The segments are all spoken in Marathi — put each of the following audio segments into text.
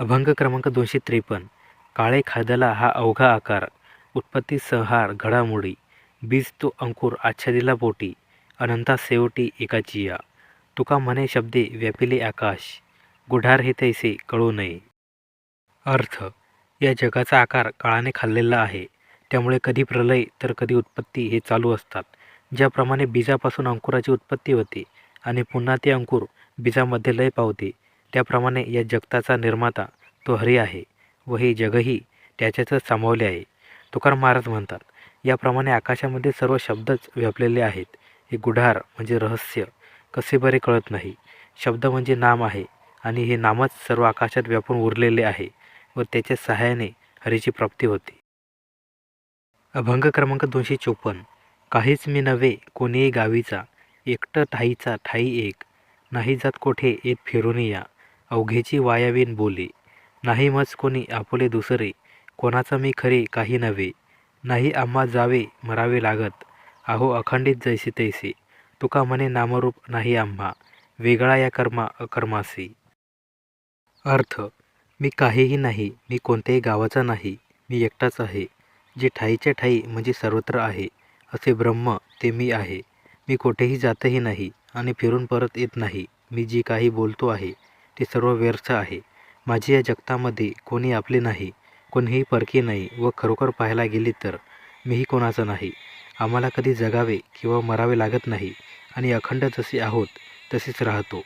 अभंग क्रमांक दोनशे त्रेपन्न. काळे खादला हा अवघा आकार. उत्पत्ती संहार घडामोडी. बीज तो अंकुर आच्छादिला पोटी अनंता शेवटी एकाची या तुका म्हणे शब्दे व्यापिले आकाश. गुढार हे तैसे कळू नये. अर्थ. या जगाचा आकार काळाने खाल्लेला आहे. त्यामुळे कधी प्रलय तर कधी उत्पत्ती हे चालू असतात. ज्याप्रमाणे बीजापासून अंकुराची उत्पत्ती होते आणि पुन्हा ते अंकुर बीजामध्ये लय पावते. त्याप्रमाणे या जगताचा निर्माता तो हरी आहे व हे जगही त्याच्यातच सामावले आहे. तुकाराम महाराज म्हणतात याप्रमाणे आकाशामध्ये सर्व शब्दच व्यापलेले आहेत. हे गुढार म्हणजे रहस्य कसे बरे कळत नाही. शब्द म्हणजे नाम आहे आणि हे नामच सर्व आकाशात व्यापून उरलेले आहे व त्याच्या सहाय्याने हरीची प्राप्ती होते. अभंग क्रमांक दोनशे चोपन्न काहीच मी नव्हे कोणीही गावीचा एकटं ठाईचा ठाई एक नाही जात कोठे येत फिरून या. अवघेची वायावीन बोले. नाही मज कोणी आपुले दुसरे. कोणाचा मी खरे काही नव्हे. नाही आम्हा जावे मरावे लागत. आहो अखंडित जैसे तैसे. तुका म्हणे नामरूप नाही आम्हा. वेगळा या कर्मा अकर्मासी. अर्थ. मी काहीही नाही. मी कोणत्याही गावाचा नाही. मी एकटाच आहे. जे ठाईच्या ठाई म्हणजे सर्वत्र आहे. असे ब्रह्म ते मी आहे. मी कुठेही जातही नाही आणि फिरून परत येत नाही. मी जी काही बोलतो आहे ते सर्व व्यर्थ आहे. माझी या जगतामध्ये कोणी आपले नाही कोणीही परके नाही व खरोखर पाहायला गेले तर मीही कोणाचा नाही. आम्हाला कधी जगावे किंवा मरावे लागत नाही. आणि अखंड जसे आहोत तसेच राहतो.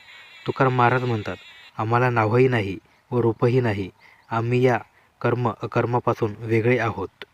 तुकाराम महाराज म्हणतात आम्हाला नावही नाही व रूपही नाही. आम्ही या कर्म अकर्मापासून वेगळे आहोत.